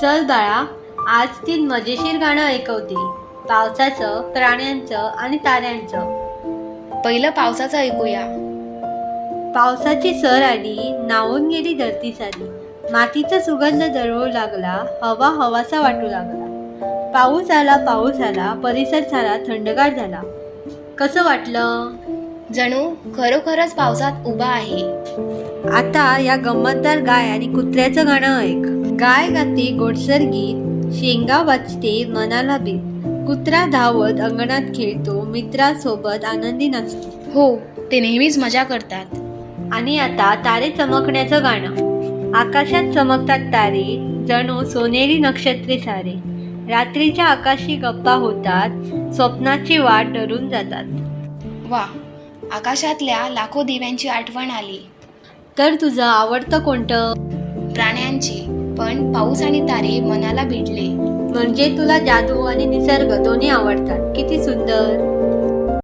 चल बाळा आज ती मजेशीर गाणं ऐकवते. पावसाचं प्राण्यांचं आणि ताऱ्यांचं. पहिलं पावसाचं ऐकूया. पावसाची सर आली नावून गेली धरती सारी. मातीचा सुगंध दरवळू लागला हवा हवासा वाटू लागला. पाऊस आला पाऊस आला परिसर झाला थंडगार झाला. कसं वाटलं? जणू खरोखरच पावसात उभा आहे. आता या गंमतदार गाय आणि कुत्र्याचं गाणं ऐक. गाय गाते गोडसर गीत शेंगा वाजते मनाला बीत. कुत्रा धावत अंगणात खेळतो मित्रासोबत आनंदी नाचतो हो ते नेहमीच मजा करतात. आणि आता तारे चमकण्याचं गाणं. आकाशात चमकतात तारे जणू सोनेरी नक्षत्रे सारे. रात्रीच्या आकाशी गप्पा होतात स्वप्नाची वाट धरून जातात. वा आकाशातल्या लाखो दिव्यांची आठवण आली. तर तुझं आवडतं कोणतं? प्राण्यांची. पण पाऊस आणि तारे मनाला भिडले. म्हणजे तुला जादू आणि निसर्ग दोन्ही आवडतात. किती सुंदर.